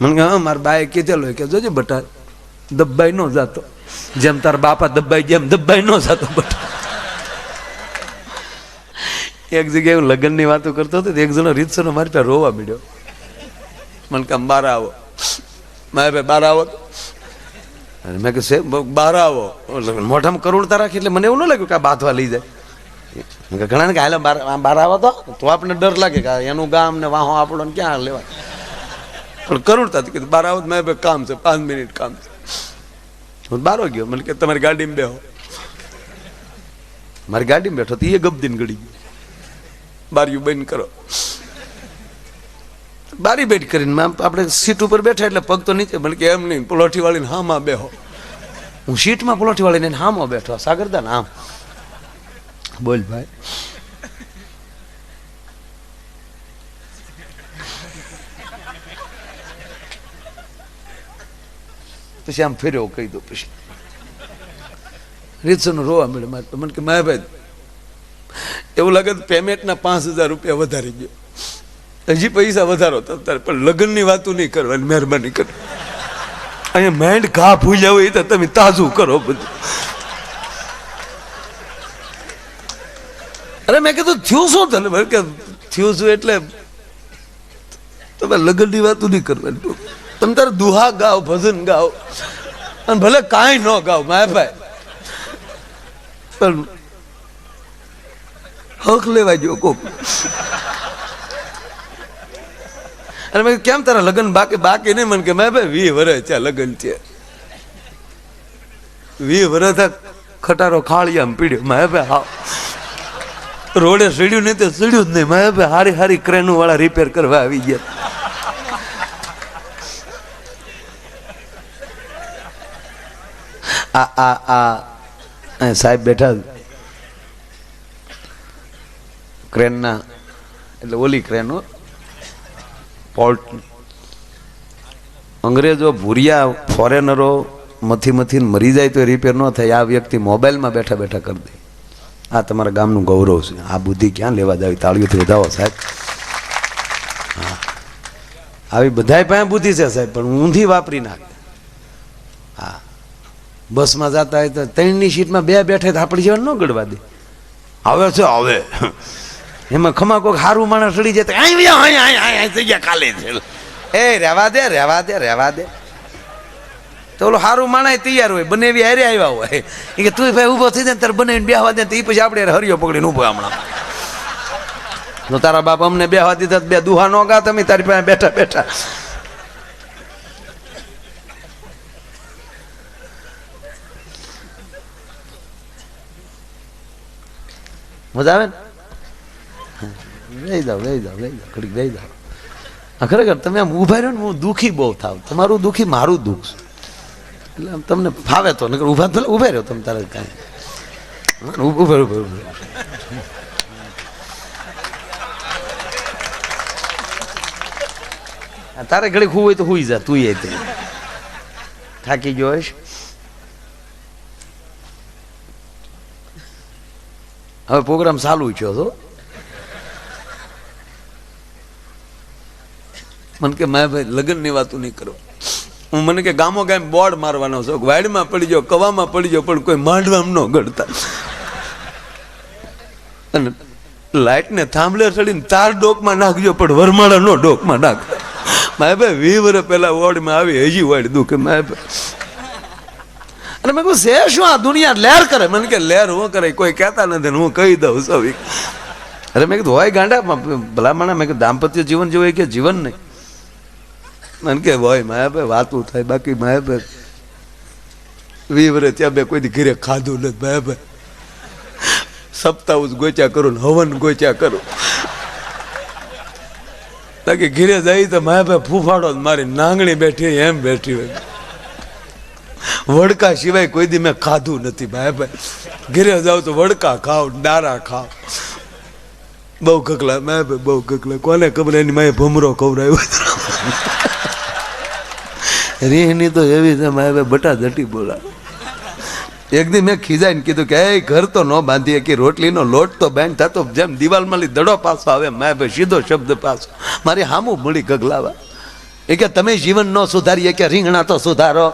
મને કે હા મારા બાએ કીધેલો કે જોજે બટા દબ્બાઈ ન જાતો. જેમ તારા બાપા દબ્બાઈ જેમ દબ્બાઈ ન જાતો બટા. એક જગ્યાએ હું લગ્નની વાતો કરતો હતો એક જણો રીતસરનો મારી પાસે રોવા મળ્યો મને કે બાર આવો. મારે ભાઈ બહાર આવો અને મેં કહ્યું "સાહેબ, બહાર આવો. મોઢામાં કરુણતા રાખી એટલે મને એવું ન લાગ્યું કે આ બાથવા લઈ જાય. ઘણા ને કે હાલે બાર બહાર આવો તો. તો આપણને ડર લાગે કે એનું ગામ ને વાહો આપણો ક્યાં લેવા કરુણતાથી કીધું, બાર આવો મેં કામ છે, પાંચ મિનિટ કામ છે. હું બારો ગયો મને કે, તમારી ગાડીમાં બેહો. મારી ગાડીમાં બેઠો તો એ ગબદીન ગળી ગયો. બારીયું બંધ કરો. બારી બેઠ કરીને આપણે સીટ ઉપર બેઠા એટલે પગ તો નીચે. મને કે, એમ નહીં પલોઠી વાળીને હામાં બેહો. હું સીટમાં પલોઠી વાળીને હામાં બેઠો. સાગરદાન, આમ. બોલ ભાઈ. પછી આમ ફેર્યો કહી દો પછી. રીતસરનો રોવા મળે મારે તો. મને કે મારા ભાઈ એવું લાગે પેમેન્ટના પાંચ હજાર રૂપિયા વધારી ગયો હજી પૈસા વધારો તારે પણ લગ્નની વાતો નહીં કરવાની, મહેરબાની કરો. અહીંયા માઇન્ડ ઘા ભૂલ્યા હોય તો તમે તાજું કરો બધું. અરે મેં કીધું, થયું શું તને? કે થયું શું એટલે? તમે લગ્નની વાતો નહીં કરવાની. તમે તારે દુહા ગાઓ ભજન ગાઓ અને ભલે કાંઈ ન ગાઓ માય ભાઈ. પણ હક લેવા જો કોક. અને મેં કેમ તારા લગ્ન બાકી બાકી નહીં? મને કે મેં ભાઈ વી વર્ષ છે લગ્ન છે. વી વર્ષ આ ખટારો ખાળિયામાં પીડ્યો. મેં ભાઈ, હા. રોડે સીડ્યું નહીં તો સીડ્યું જ નહીં. મેં ભાઈ હારી હારી ક્રેનું વાળા રિપેર કરવા આવી ગયા. આ આ આ. સાહેબ બેઠા ક્રેનના, એટલે ઓલી ક્રેન પોર્ટ અંગ્રેજો ભૂરિયા ફોરેનરો મથી મથીને મરી જાય તો રિપેર ન થાય. આ વ્યક્તિ મોબાઈલમાં બેઠા બેઠા કરી દે. આ તમારા ગામનું ગૌરવ છે. આ બુદ્ધિ ક્યાં લેવા જાવી? તાળીઓથી વધાવો, સાહેબ. આવી બધાય પાસે બુદ્ધિ છે સાહેબ, પણ ઊંધી વાપરી નાખે. હા. બસમાં જતા હોય તો ત્રણની સીટમાં બે બેઠે તો આપણી જીવન ન ગડવા દે. હવે છે હવે? એમાં ખમા કોક સારું માણસ ચડી જાય અહીં થઈ ગયા કાલે છે. એ રહેવા દે રહેવા દે રહેવા દે. તો ઓલો સારું માણસ તૈયાર હોય બંને એવી હારે આવ્યા હોય. એ કે તું ભાઈ ઊભો થઈ જાય તારે બનાવીને બેહવા દે તો એ પછી આપણે હરિયો પકડીને ઊભો હમણાં. તો તારા બાપ અમને બેહવા દીધા બે દુહા નો ગા તમે તારી પાસે બેઠા બેઠા. મજા આવે ને? લઈ જાઓ લઈ જાઓ લઈ જાઓ, ઘડીક લઈ જાઓ. ખરેખર તમે આમ ઊભા રહ્યો ને, હું દુઃખી બહુ થાવ. તમારું દુઃખી મારું દુઃખ છે. એટલે આમ તમને ફાવે તો, નકર ઊભા ભલે ઊભા રહ્યો તમે તારે કાંઈ. ઊભા ઊભા ઊભા તારે ઘડીક હું હોય તો હુઈ જા તું એ તે. થાકી ગયો હોઈશ? હવે પ્રોગ્રામ ચાલુ થયો તો. મને કે મેં ભાઈ, લગ્નની વાતો નહીં કરો. હું મને કે, ગામો ગામ બોર્ડ મારવાનો શોખ, વાડમાં પડી જાઓ, કવામાં પડી જાઓ, પણ કોઈ માંડવામાં ન ગળતા અને લાઈટને થાંભલે ચડીને તાર ડોકમાં નાખજો, પણ વરમાળા નો ડોકમાં નાખ. માય ભાઈ વી વર્ષ પહેલાં વોર્ડમાં આવી, હજી વાડ દુખે. માય ભાઈ અને મેં કહું છે શું આ દુનિયા લહેર કરે? મને કે લહેર હું કરે, કોઈ કહેતા નથી હું કહી દઉં સૌ અરે મેં કીધું, હોય ગાંડા ભલામણા મેં કીધું, દાંપત્ય જીવન જેવું કે જીવન નહીં. મને કે, હોય, માયા ભાઈ, વાતું થાય, બાકી માયા ભાઈ વી ત્યાં બે કોઈ ઘીરે ઘરે ખાધું નથી, માયા ભાઈ. સપ્તાહ ગોચ્યા કરું ને હવન ગોચ્યા કરું. બાકી ઘીરે જાય તો માયા ભાઈ ફૂફાડો મારી નાંગણી બેઠી એમ બેઠી હોય. વડકા સિવાય કોઈ દી મેં ખાધું નથી ભાઈ ભાઈ. ઘેરે જાઓ તો વડકા ખાઓ ડારા ખાઓ બહુ કકલા, મેં બહુ કકલા. કોને ખબર એની માએ ભમરો ખવડાવ્યો રીહની તો એવી છે, માએ બટા જટી બોલા. એક દી મેં ખીજાઈને કીધું કે એ ઘર તો ન બાંધીએ, કે રોટલીનો લોટ તો બેન થતો જેમ દિવાલમાં દડો પાછો આવે મેં ભાઈ સીધો શબ્દ પાછો. મારી હામું મળી ગગલાવા એ કે તમે જીવન ન સુધારીએ કે રીંગણા તો સુધારો.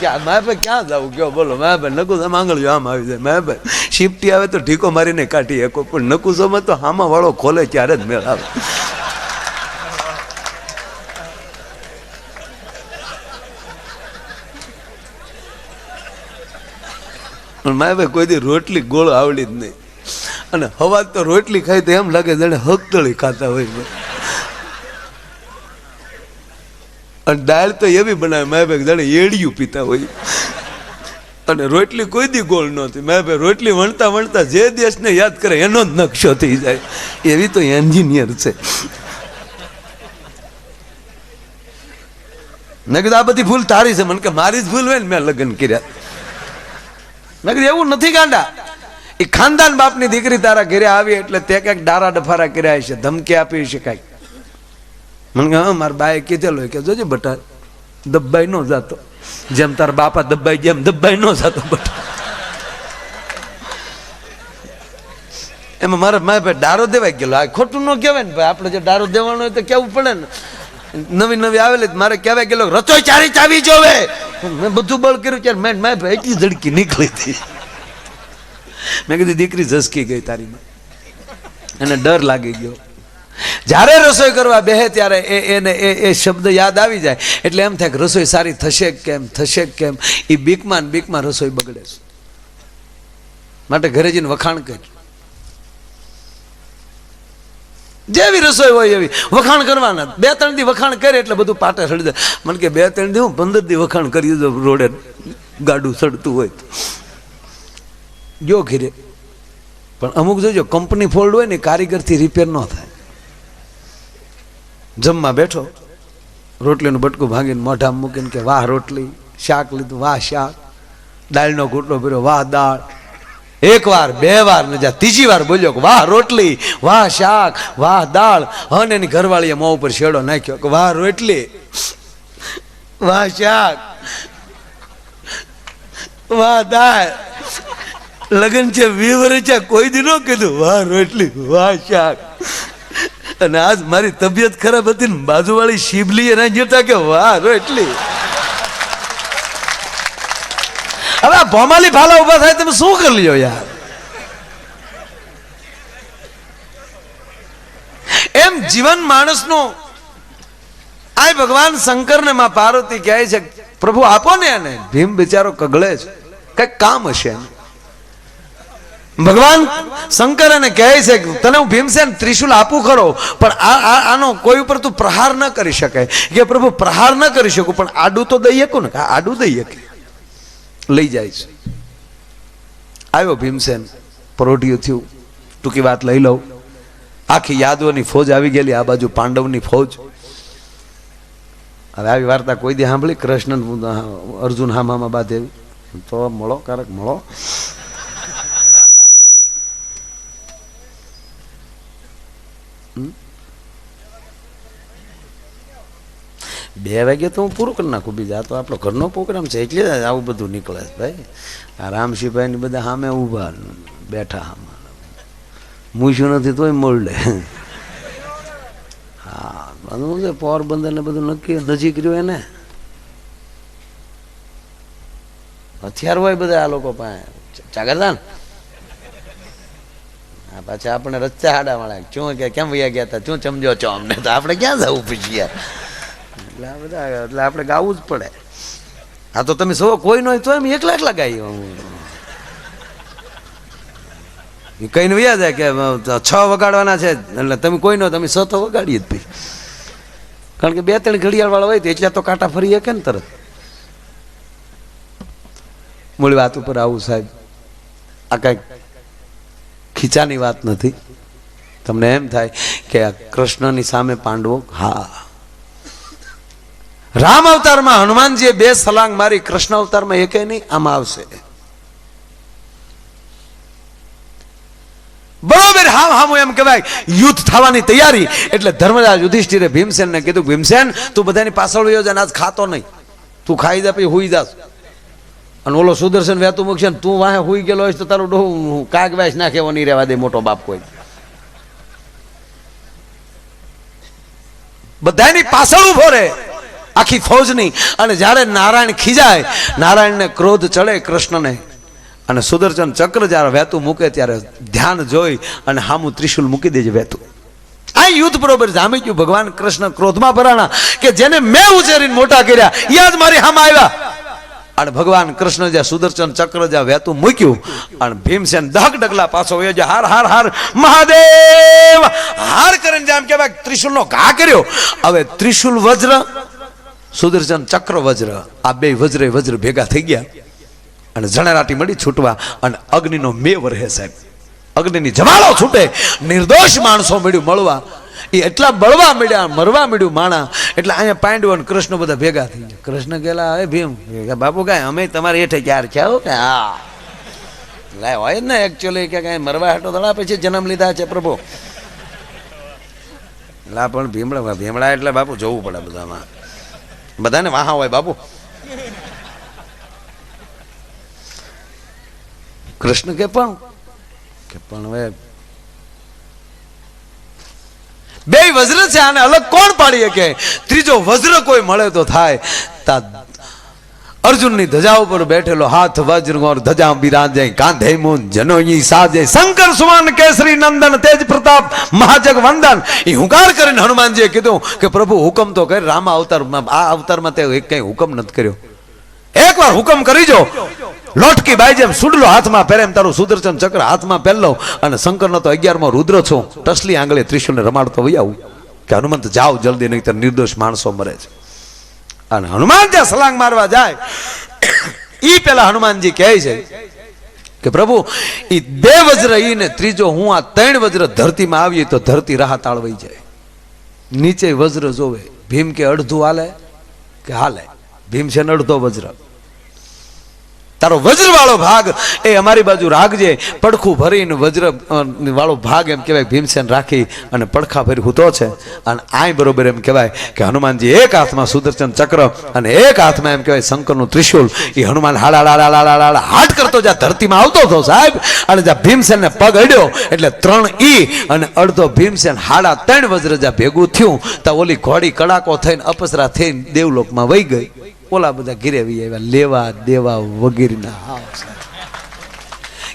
ક્યાં ક્યાં જવું કયો બોલો, મેં ભાઈ નકુસો માંગણજો આમ આવી જાય, મેં ભાઈ શિફ્ટી આવે તો ઢીકો મારીને કાઢી શકો, પણ નકુસોમાં તો હામાં વાળો ખોલે ત્યારે જ મેળ આવે. પણ મારે ભાઈ કોઈ દી રોટલી ગોળ આવડી જ નહીં. અને હવા તો રોટલી ખાય તો એમ લાગે જાણે હકતળી ખાતા હોય ભાઈ. અને દાળ તો એવી બનાવે મેં ભાઈ જાણે એડિયું પીતા હોય. અને રોટલી કોઈ દી ગોળ નહોતી મારે ભાઈ રોટલી વણતા વણતા જે દેશને યાદ કરે એનો જ નકશો થઈ જાય. એવી તો એન્જિનિયર છે. મેં આ બધી ભૂલ તારી છે. મને કે, મારી જ ભૂલ હોય ને, મેં લગ્ન કર્યા. મેં એવું નથી ગાંડા. એ ખાનદાન બાપની દીકરી તારા ઘરે આવી એટલે તે ક્યાંક ડારા ડફારા કર્યા છે ધમકી આપી છે કાંઈક મને કે હા, મારા બાએ કીધેલો કે જોજે બટા દબ્બાઈ નો જાતો. જેમ તારા બાપા દબ્બાઈ જેમ દબ્બાઈ નો જાતો બટા એમાં મારા મારે ભાઈ ડારો દેવાઈ ગયેલો. આ ખોટું ન કહેવાય ને ભાઈ, આપણે જે ડારો દેવાનો હોય તો કેવું પડે ને? નવી નવી આવેલી મારે કહેવાય ગયેલો રચોય ચારી ચાવી જોવે. મેં બધું બળ કર્યું ત્યારે મેં માય ભાઈ એટલી ઝડકી નીકળી હતી. મેં કીધું, દીકરી ઝસકી ગઈ તારીમાં અને ડર લાગી ગયો. જ્યારે રસોઈ કરવા બેહે ત્યારે એ એને એ એ શબ્દ યાદ આવી જાય. એટલે એમ થાય કે રસોઈ સારી થશે કેમ થશે કેમ? એ બીકમાં બીકમાં રસોઈ બગડે છે. માટે ઘરે જઈને વખાણ કરી. જેવી રસોઈ હોય એવી. વખાણ કરવાના. બે, ત્રણ દી વખાણ કરે એટલે બધું પાટે સડી જાય. મને કે બે, ત્રણ દી હું પંદર દી વખાણ કરી દો રોડે. ગાડું સડતું હોય તો. જો ઘીરે. પણ અમુક જોજો, કંપની ફોલ્ડ હોય ને, કારીગરથી રિપેર ન થાય. જમવા બેઠો, રોટલીનું બટકું ભાંગીને મોઢામાં મૂકીને કે, વાહ, રોટલી, શાક લીધું, વાહ, શાક. દાળનો ઘૂંટલો ભર્યો, વાહ, દાળ. એક વાર બે વાર, ને જા ત્રીજી વાર બોલ્યો કે, વાહ, રોટલી, વાહ, શાક, વાહ, દાળ. હન એની ઘરવાળીએ મોં ઉપર શેડો નાખ્યો કે, વાહ, રોટલી, વાહ, શાક, વાહ, દાળ. લગ્ન છે વિવર છે, કોઈ દી ન કીધું, વાહ, રોટલી, વાહ, શાક. અને આજ મારી તબિયત ખરાબ હતી ને બાજુવાળી શિબલી એના જોતા કે, વાહ રોટલી હવે આ ભોમાલી ભાલા ઊભા થાય તમે શું કરી લ્યો યાર? એમ જીવન માણસનું આ ભગવાન શંકર ને માં પાર્વતી કહે છે પ્રભુ આપો ને એને. ભીમ બિચારો કગળે છે. કંઈક કામ હશે એનું. ભગવાન, શંકર એને કહે છે કે, તને હું ભીમસેન ત્રિશુલ આપું ખરો, પણ આનો કોઈ ઉપર તું પ્રહાર ન કરી શકાય કે પ્રભુ, પ્રહાર ન કરી શકું, પણ આડું તો દઈ શકું ને? આડું દઈ શકે. લઈ જાય છે. આવ્યો ભીમસેન, પરોઢિયું થયું. ટૂંકી વાત લઈ લઉં. આખી યાદવોની ફોજ આવી ગયેલી, આ બાજુ પાંડવની ફોજ. હવે આવી વાર્તા કોઈ દી સાંભળી? કૃષ્ણ અર્જુન હામામાં બાદ તો મળો, કારક મળો. બે વાગે તો હું પૂરું કરી નાખું બીજા. તો આપણો ઘરનો પ્રોગ્રામ છે, એટલે આવું બધું નીકળે છે ભાઈ. આ રામસિંહભાઈ ને બધા સામે ઊભા બેઠા સામે મૂછ્યું નથી તોય મોડલે હા, બધું છે, પોરબંદર ને બધું નક્કી, નજીક રહ્યું એને? હથિયાર હોય બધા આ લોકો પાસે. ચાગરદાન હા, પાછા આપણે રચ્ચા હાડા વાળા શું કે કેમ વૈયા ગયા હતા? શું સમજો છો અમને? તો આપણે ક્યાં જવું પછી યાર? એટલે આ બધા, એટલે આપણે ગાવું જ પડે. હા, તો તમે સો કોઈ ન તો એમ એકલા એકલા ગાઈ એ કહીને વૈયા જાય કે છ વગાડવાના છે. એટલે તમે કોઈ નો તમે છ તો વગાડીએ જ ભાઈ. કારણ કે બે ત્રણ ઘડિયાળ વાળા હોય તો એટલે તો કાંટા ફરી શકે ને તરત. મૂળ વાત ઉપર આવું, સાહેબ. આ કાંઈક ખીચાની વાત નથી. તમને એમ થાય કે કૃષ્ણની સામે પાંડવો, હા. રામ અવતારમાં હનુમાનજીએ બે સલાંગ મારી, કૃષ્ણ અવતારમાં એકે નહીં, આમાં આવશે. બરોબર, હામ હામું એમ કહેવાય, યુદ્ધ થવાની તૈયારી. એટલે ધર્મરાજ યુધિષ્ઠિરે ભીમસેનને કીધું ભીમસેન, તું બધાની પાછળ જા આજ ખાતો નહીં. તું ખાઈ જા, પછી હુઈ જાસ અને ઓલો સુદર્શન વહેતું મૂકશે ને તું વાહે હુઈ ગયેલો હોય તો તારું ડોહું કાગ વાસ નાખે નહીં રહેવા દે મોટો બાપ કોઈ. બધાની પાછળ ઊભો રહે. આખી ફૌજની. અને જ્યારે નારાયણ ખીજાય, નારાયણને ક્રોધ ચડે કૃષ્ણને. અને સુદર્શન ચક્ર જ્યારે વહેતું મૂકે ત્યારે ધ્યાન જોઈ અને હામું ત્રિશુલ મૂકી દેજે વહેતું. આ યુદ્ધ બરોબર જામી ગયું. ભગવાન કૃષ્ણ ક્રોધમાં ભરાણા કે જેને મેં ઉછેરીને મોટા કર્યા એ જ મારી હામે આવ્યા. અને ભગવાન કૃષ્ણ જ્યાં સુદર્શન ચક્ર જ્યાં વહેતું મૂક્યું અને ભીમસેન દહક ડગલા પાછો વયો જાય હાર હાર હાર, મહાદેવ! હાર કરીને જેમ કહેવાય ત્રિશુલનો ઘા કર્યો. હવે ત્રિશુલ વજ્ર, સુદર્શન ચક્ર વજ્ર, આ બે વજ્રે વજ્ર ભેગા થઈ ગયા. અને જણેરાટી મળી છૂટવા, અને અગ્નિનો મેવ રહે સાહેબ. અગ્નિની જમાળો છૂટે, નિર્દોષ માણસો મળ્યું મળવા એ એટલા બળવા મળ્યા મરવા મળ્યું માણા. એટલે અહીંયા પાંડવ અને કૃષ્ણ બધા ભેગા થઈ ગયા. કૃષ્ણ ગયેલા હવે ભીમ બાપુ કાંઈ અમે તમારે હેઠે ક્યાર છે હો? કે, હા. લાય હોય ને એકચ્યુઅલી કે કાંઈ મરવા હેઠો દડા પછી જન્મ લીધા છે પ્રભુ. લા પણ ભીમડા ભીમડા એટલે બાપુ જોવું પડે બધામાં. બધાને વાહા હોય બાપુ. કૃષ્ણ કે, પણ કે પણ હવે બે વજ્ર છે આને અલગ કોણ પાડી શકે? ત્રીજો વજ્ર કોઈ મળે તો થાય. તા અર્જુનની ધજા ઉપર બેઠેલો હાથ વજ્ર ઓર ધજા બિરાજે. કાંધે મુન જનોઈ સાજે. શંકર સુમાન કેસરી, નંદન, તેજ પ્રતાપ, મહાજગ, વંદન. એ હુંકાર કરીને હનુમાનજીએ કીધું કે પ્રભુ હુકમ તો કર, રામા અવતારમાં આ અવતારમાં તે કઈ હુકમ નથી કર્યો. એકવાર હુકમ કરી જો. લોટકી બાઈ જેમ સુડલો હાથમાં પહેરે એમ તારું સુદર્શન ચક્ર હાથમાં પહેરલો અને શંકરનો તો અગિયારમો રુદ્ર છું. ટસલી આંગળે ત્રિશુલને રમાડતો વહી આવું. કે હનુમંત, જાઓ જલ્દી, નહીં તો નિર્દોષ માણસો મરે છે. અને હનુમાન જ્યાં સલાંગ મારવા જાય એ પેલા હનુમાનજી કહે છે કે પ્રભુ એ બે વજ્ર ઈને ત્રીજો હું આ ત્રણ વજ્ર ધરતીમાં આવીએ તો ધરતી રાહ તાળવાઈ જાય. નીચે વજ્ર જોવે. ભીમ કે અડધું હાલે કે હાલે? ભીમ છે ને અડધો વજ્ર. તારો વજ્ર વાળો ભાગ એ અમારી બાજુ રાખજે. પડખું ભરીને વજ્ર વાળો ભાગ એમ કહેવાય, ભીમસેન રાખી અને પડખા ભરી હૂતો છે. અને આય બરોબર એમ કહેવાય કે હનુમાનજી એક હાથમાં સુદર્શન ચક્ર અને એક હાથમાં એમ કહેવાય શંકરનું ત્રિશુલ એ હનુમાન હાડા હાટ કરતો જ્યાં ધરતીમાં આવતો હતો સાહેબ, અને જ્યાં ભીમસેનને પગ અડ્યો, એટલે ત્રણ ઈ અને અડધો ભીમસેન હાડા ત્રણ વજ્ર જ્યાં ભેગું થયું, ત્યાં ઓલી ઘોડી કડાકો થઈને અપસરા થઈને દેવલોકમાં વહી ગઈ. ઓલા બધા ઘીરે લેવા દેવા વગેરેના. હાવ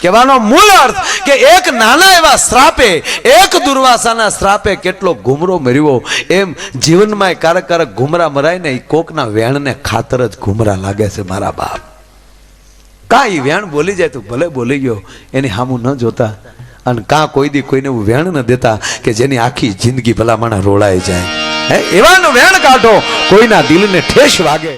કહેવાનો મૂળ અર્થ કે એક નાના એવા શ્રાપે, એક દુર્વાસાના શ્રાપે કેટલો ઘુમરો મર્યો એમ જીવનમાં કારક કારક ઘુમરા મરાય ને એ કોકના વેણને ખાતર જ ઘુમરા લાગે છે મારા બાપ. કાંઈ વેણ બોલી જાય તો ભલે બોલી ગયો, એની હામું ન જોતા. અને કાં કોઈ દી કોઈને એવું વેણ ન દેતા કે જેની આખી જિંદગી ભલામણા રોળાઈ જાય. હે, એવાનો વેણ કાઢો, કોઈના દિલને ઠેસ વાગે.